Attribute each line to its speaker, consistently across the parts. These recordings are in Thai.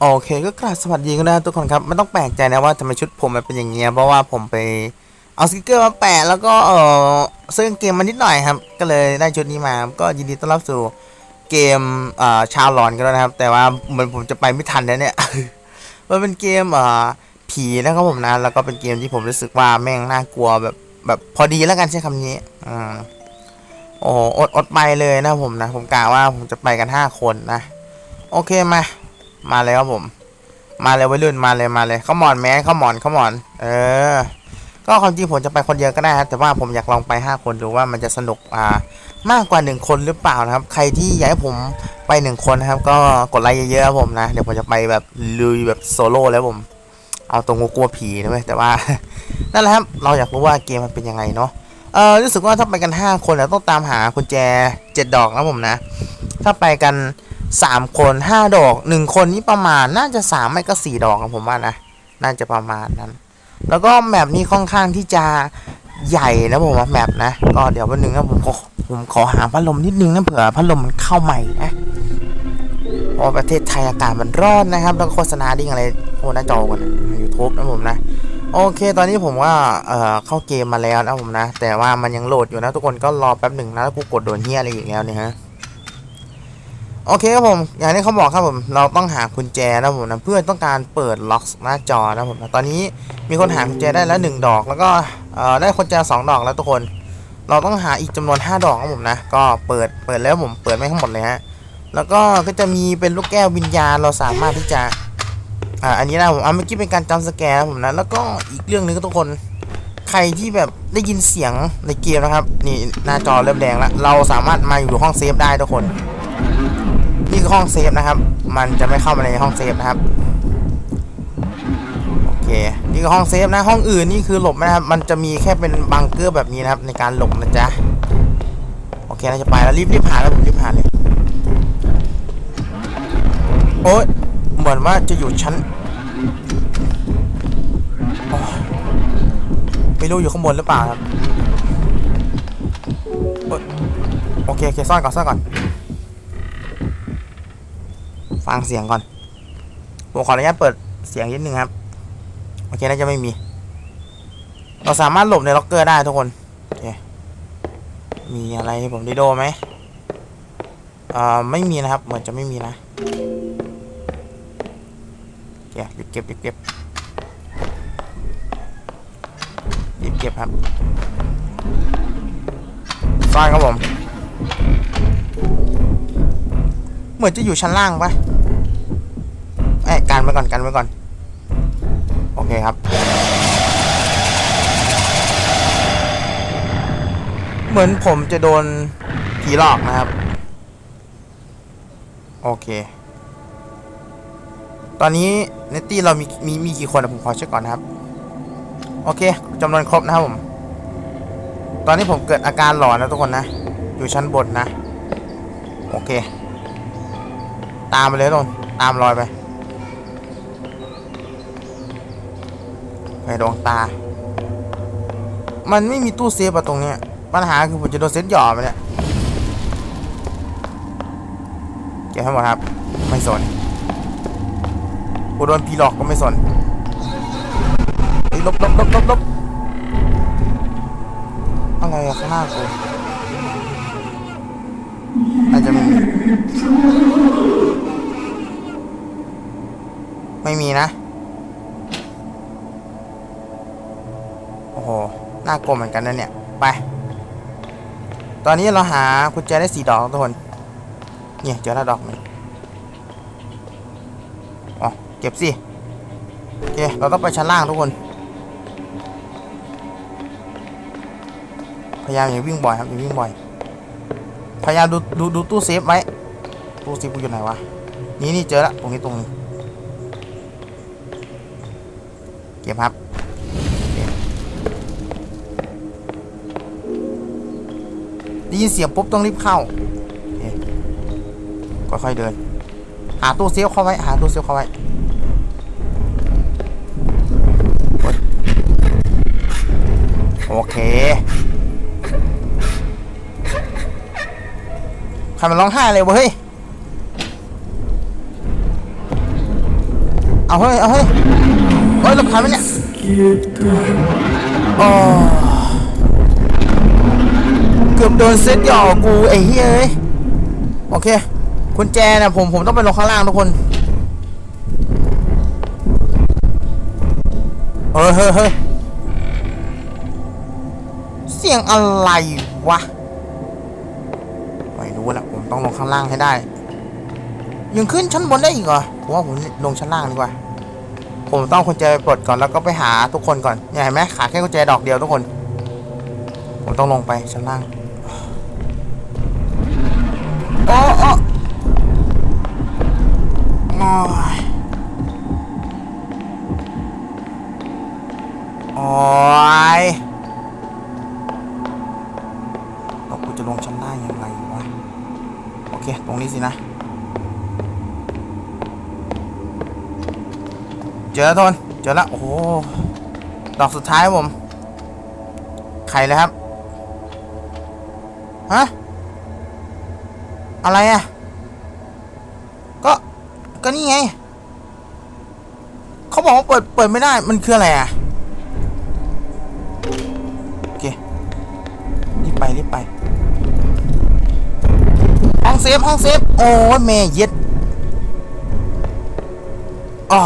Speaker 1: โอเคก็กราบสวัสดีกันนะทุกคนครับไม่ต้องแปลกใจนะว่าทำไมชุดผมมันเป็นอย่างเงี้ยเพราะว่าผมไปเอาสติกเกอร์มาแปะแล้วก็เออซื้อเกมมานิดหน่อยครับ ก็เลยได้ชุดนี้มาก็ยินดีต้อนรับสู่เกมเอ่อชาวหลอนกันแล้วนะครับ แต่ว่าเหมือนผมจะไปไม่ทันแล้วเนี่ยมันเป็นเกมเอ่อผีนะครับผมนะแล้วก็เป็นเกมที่ผมรู้สึกว่าแม่งน่ากลัวแบบแบบพอดีแล้วกันใช้คำนี้อ่าโอ้อดอดไปเลยนะผมนะ ผมกะว่าผมจะไปกันห้าคนนะ โอเคมา มาเลยครับผม มาเลยวัยรุ่นมาเลยมาเลยเขาหมอนแม้เขาหมอนเขาหมอน เออ ก็ความจริงผมจะไปคนเดียวก็ได้ครับแต่ว่าผมอยากลองไป 5 คนดูว่ามันจะสนุกอ่ามากกว่า 1 คนหรือเปล่านะครับ ใครที่อยากให้ผมไป 1 คนนะครับ ก็กดไลค์เยอะๆครับผมนะเดี๋ยวผมจะไปแบบลุยแบบโซโล่แล้วผมเอาตรงกลัวผีนะเว้ยแต่ว่านั่นแหละครับเราอยากรู้ว่าเกมมันเป็นยังไงเนาะเออรู้สึกว่าถ้าไปกัน 5 คนเราต้องตามหากุญแจ 7 ดอกนะผมนะ ถ้าไปกัน 3คน5ดอก1คนนี้ประมาณน่าจะ3ไม่ก็4ดอกนะผมว่านะน่าจะประมาณนั้น แล้วก็แมปนี้ค่อนข้างที่จะใหญ่นะผมว่าแมปนะก็เดี๋ยววันหนึ่งนะผมขอผมขอหาพัดลมนิดนึงนะเผื่อพัดลมมันเข้าใหม่นะพราะประเทศไทยอากาศมันร้อนนะครับ แล้วโฆษณาดิ้งอะไรโอ้หน้าจอกันยูทูบนะผมนะโอเค ตอนนี้ผมว่าเอ่อเข้าเกมมาแล้วนะผมนะ แต่ว่ามันยังโหลดอยู่นะทุกคนก็รอแป๊บหนึ่งนะแล้วกูกดโดนเฮียอะไรอีกแล้วเนี่ยฮะ โอเคครับผมอย่างที่เขาบอกครับผมเราต้องหากุญแจนะผมนะเพื่อต้องการเปิดล็อกหน้าจอนะผมนะตอนนี้มีคนหากุญแจได้แล้วหนึ่งดอก แล้วก็ได้กุญแจสองดอกแล้วทุกคน เราต้องหาอีกจำนวน 5 ดอกครับผมนะก็เปิดเปิดแล้วผมเปิดไม่ทั้งหมดเลยฮะแล้วก็ก็จะมีเป็นลูกแก้ววิญญาณเราสามารถที่จะอ่าอันนี้นะผมอ่าเมื่อกี้เป็นการจำสแกนนะผมนะแล้วก็อีกเรื่องหนึงก็ทุกคนใครที่แบบได้ยินเสียงในเกมนะครับ นี่หน้าจอเริ่มแดงแล้วเราสามารถมาอยู่ห้องเซฟได้ทุกคน นี่คือห้องเซฟนะครับ มันจะไม่เข้ามาในห้องเซฟนะครับโอเคนี่คือห้องเซฟนะห้องอื่นนี่คือหลบไม่ได้ครับ มันจะมีแค่เป็นบังเกอร์แบบนี้นะครับ ในการหลบนะจ๊ะโอเคเราจะไปแล้วรีบรีบผ่านแล้วผมรีบผ่านเลยโอ๊ยเหมือนว่าจะอยู่ชั้นไม่รู้อยู่ข้างบนหรือเปล่าครับโอ๊ยโอเคโอเคซ่อนก่อนซ่อนก่อน ฟังเสียงก่อน ผมขออนุญาตเปิดเสียงนิดนึงครับ โอเค น่าจะไม่มี เราสามารถหลบในล็อกเกอร์ได้ทุกคน โอเค มีอะไรให้ผมได้โดไหมอ่อไม่มีนะครับ เหมือนจะไม่มีนะโอเคหยุดเก็บหยุดเก็บหยุดเก็บครับซ่อนครับผม มือนจะอยู่ชั้นล่างปะเอ้กันไว้ก่อนกันไว้ก่อน โอเคครับ เหมือนผมจะโดนผีหลอกนะครับ โอเค ตอนนี้ในตตี้เรามีมีมีกี่คนอะผมขอเช็คก่อนนะครับ โอเคจำนวนครบนะครับผม ตอนนี้ผมเกิดอาการหลอนนะทุกคนนะ อยู่ชั้นบนนะ โอเค ตามไปเลยทุกคนตามรอยไปไปดวงตา มันไม่มีตู้เซฟอะตรงเนี้ย ปัญหาคือผมจะโดนเซ็ตหย่อไปเนี่ยเก็บให้หมดครับ ไม่สนกูโดนพีหลอกก็ไม่สนเฮ้ลบลบลบลบลบอะไรอะข้างหน้ากูอาจจะไม่มี ไม่มีนะ โอ้โห น่ากลัวเหมือนกันนะเนี่ย ไป ตอนนี้เราหากุญแจได้สี่ดอกทุกคน เนี่ยเจอแล้วดอกหนึ่งอ๋อ เก็บสิ โอเค เราต้องไปชั้นล่างทุกคน พยายามอย่าวิ่งบ่อยครับอย่าวิ่งบ่อย พยายามดูดูดูตู้เซฟไว้ ตู้เซฟกูอยู่ไหนวะ นี่นี่เจอแล้วตรงนี้ตรงนี้ เก็บครับได้ยินเสียงปุ๊บต้องรีบเข้าค่อยๆเดิน หาตู้เซฟเข้าไว้ หาตู้เซฟเข้าไว้โอเคใครมันร้องไห้เลยวะเฮ้ย เอาเฮ้ย เอาเฮ้ย เฮ้ยหลบทันไหมเนี่ยโอ้เกือบโดนเซตหยอกกูไอ้เฮ้ยเอ้ยโอเคคุณแจนะผมผมต้องไปลงข้างล่างทุกคนเฮ้ยเฮ้ยเฮ้ยเสียงอะไรวะไม่รู้ละผมต้องลงข้างล่างให้ได้ ยังขึ้นชั้นบนได้อีกเหรอผมว่าผมลงชั้นล่างดีกว่า ผมต้องกุญแจไปปลดก่อนแล้วก็ไปหาทุกคนก่อนเนี่ยเห็นไหมขาแค่กุญแจดอกเดียวทุกคน ผมต้องลงไปชั้นล่างโอ้โอ้โอ้ยโอ้ยแล้วกูจะลงชั้นล่างยังไงวะโอเค ตรงนี้สินะ เจอแล้วทนเจอแล้วโอ้โหดอกสุดท้ายผมไข่เลยครับฮะอะไรอะก็ก็นี่ไงเขาบอกว่าเปิดเปิดไม่ได้มันคืออะไรอะโอเครีบไปรีบไปห้องเซฟห้องเซฟโอ้ยแม่เย็ดอ๋อ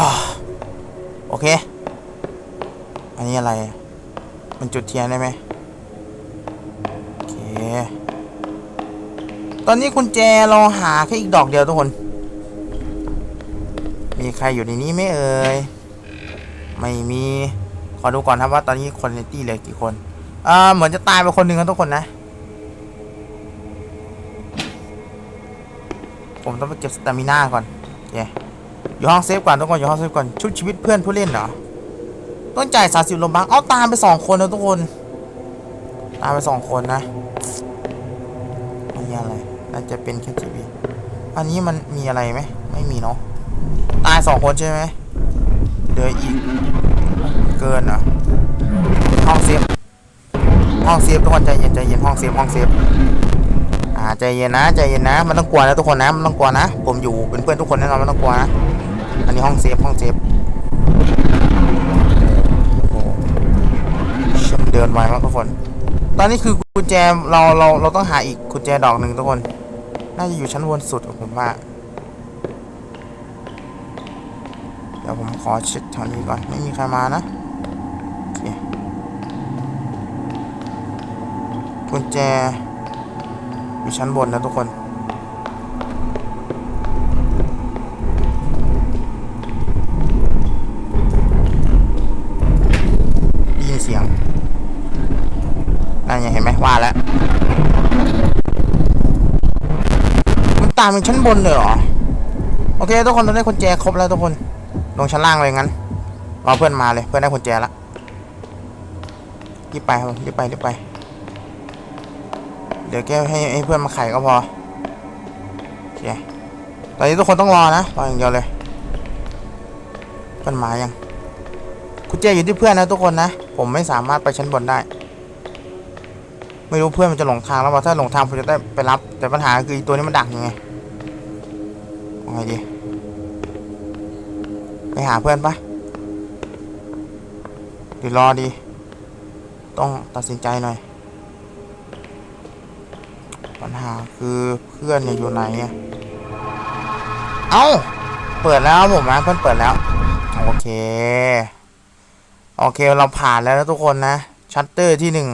Speaker 1: โอเค อันนี้อะไร มันจุดเทียนได้ไหมโอเค ตอนนี้คุณแจเราหาแค่อีกดอกเดียวทุกคน มีใครอยู่ในนี้ไหมเอ่ย ไม่มี ขอดูก่อนครับว่าตอนนี้คนในตี้เหลือกี่คนอ่าเหมือนจะตายไปคนหนึ่งแล้วทุกคนนะ ผมต้องไปเก็บสตามิน่าก่อนโอเค อยู่ห้องเซฟก่อนทุกคนอยู่ห้องเซฟก่อนชุดชีวิตเพื่อนผู้เล่นเหรอต้องจ่ายสาสิบโลบังเอาตามไปสองคนนะทุกคน ตามไปสองคนนะอันนี้อะไรน่าจะเป็นแค่ทีวีอันนี้มันมีอะไรไหมไม่มีเนาะตายสองคนใช่ไหมเหลืออีกเกินเหรอห้องเซฟห้องเซฟทุกคนใจเย็นใจเย็นห้องเซฟห้องเซฟอ่าใจเย็นนะใจเย็นนะมันต้องกลัวนะทุกคนนะมันต้องกลัวนะ ผมอยู่เป็นเพื่อนทุกคนแน่นอนมันต้องกลัวนะ อันนี้ห้องเซฟห้องเซฟโอ้โหเชื่อมเดินไวมากทุกคน ตอนนี้คือกุญแจเราเราเราต้องหาอีกกุญแจดอกหนึ่งทุกคน น่าจะอยู่ชั้นบนสุดผมว่าเดี๋ยวผมขอเช็คแถวนี้ก่อน ไม่มีใครมานะกุญแจอยู่ชั้นบนนะทุกคน ได้ยินเสียงนั่นไงเห็นไหมว่าแล้ว มันตามเป็นชั้นบนเลยเหรอ โอเคทุกคนเราได้คนแจครบแล้วทุกคน ลงชั้นล่างเลยงั้น รอเพื่อนมาเลย เพื่อนได้คนแจแล้วรีบไปครับรีบไปรีบไป เดี๋ยวแกให้ให้เพื่อนมาไขก็พอโอเคตอนนี้ทุกคนต้องรอนะรออย่างเดียวเลย เพื่อนมายังคุณเจอยู่ที่เพื่อนนะทุกคนนะ ผมไม่สามารถไปชั้นบนได้ ไม่รู้เพื่อนมันจะหลงทางแล้วว่าถ้าหลงทางผมจะได้ไปรับ แต่ปัญหาคือตัวนี้มันดักยังไง ไงดี ไปหาเพื่อนปะหรือรอดี ต้องตัดสินใจหน่อย ปัญหาคือเพื่อนเนี่ยอยู่ไหนเอ้า เปิดแล้วผมนะเพื่อนเปิดแล้ว โอเค โอเคเราผ่านแล้วนะทุกคนนะ ชัตเตอร์ที่หนึ่ง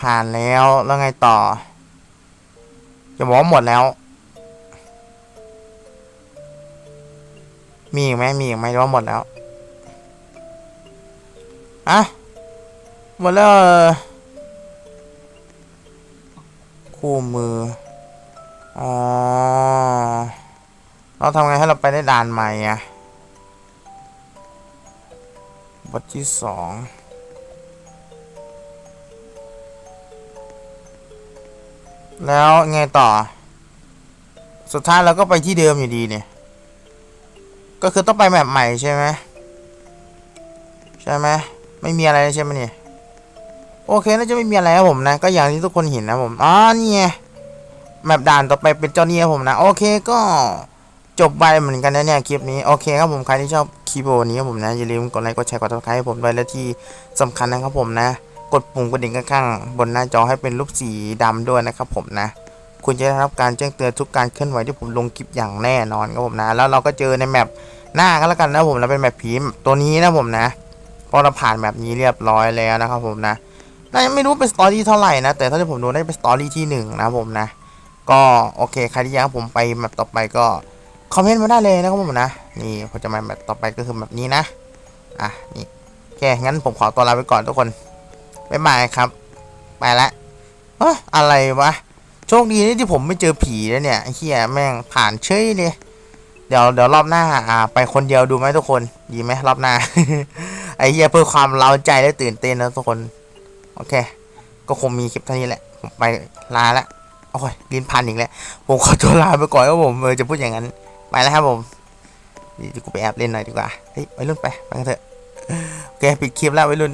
Speaker 1: ผ่านแล้วแล้วไงต่อ จะบอกว่าหมดแล้ว มีอีกไหมมีอีกไหมหรือว่าหมดแล้วอะหมดแล้วคู่มืออ๋อเราทำไงให้เราไปได้ด่านใหม่อะบทที่สองแล้วไงต่อ สุดท้ายเราก็ไปที่เดิมอยู่ดีเนี่ย ก็คือต้องไปแมปใหม่ใช่ไหมใช่ไหมไม่มีอะไรใช่ไหมเนี่ยโอเคน่าจะไม่มีอะไรครับผมนะ ก็อย่างที่ทุกคนเห็นนะผมอ๋อนี่ไงแมปด่านต่อไปเป็นเจ้าเนี่ยผมนะโอเคก็จบไปเหมือนกันนะเนี่ยคลิปนี้โอเคครับผมใครที่ชอบคลิปวันนี้ครับผมนะอย่าลืมกดไลค์กดแชร์กดติดตามให้ผมด้วยและที่สำคัญนะครับผมนะ กดปุ่มกระดิ่งข้างๆบนหน้าจอให้เป็นรูปสีดำด้วยนะครับผมนะ คุณจะได้รับการแจ้งเตือนทุกการเคลื่อนไหวที่ผมลงคลิปอย่างแน่นอนครับผมนะ แล้วเราก็เจอในแมปหน้าก็แล้วกันนะผมนะเป็นแมปผีตัวนี้นะผมนะพราะเราผ่านแมปนี้เรียบร้อยแล้วนะครับผมนะน่าจะไม่รู้เป็นสตอรี่เท่าไหร่นะ แต่เท่าที่ผมดูได้เป็นสตอรี่ที่หนึ่งนะครับผมนะ ก็โอเคใครที่อยากผมไปแมปต่อไปก็คอมเมนต์มาได้เลยนะครับผมนะ นี่ผมจะมาแมปต่อไปก็คือแบบนี้นะ อะนี่โอเคงั้นผมขอตัวลาไปก่อนทุกคนบ๊ายบายครับ ไปละเอ้ออะไรวะ โชคดีนี่ที่ผมไม่เจอผีแล้วเนี่ยไอ้เหี้ยแม่งผ่านเฉยเลยเดี๋ยวเดี๋ยวรอบหน้าอ่า ไปคนเดียวดูไหมทุกคนดีไหมรอบหน้า ไอ้เหี้ยเพื่อความเร้าใจและตื่นเต้นนะทุกคน โอเค ก็คงมีคลิปเท่านี้แหละ ผมไปลาละโอ้ยลินพันอีกแล้ว ผมขอตัวลาไปก่อนครับผมเออจะพูดอย่างนั้น ไปแล้วครับผมดีกูไปแอบเล่นหน่อยดีกว่าเฮ้ยวัยรุ่นไปไปกันเถอะโอเคปิดคลิปแล้ววัยรุ่น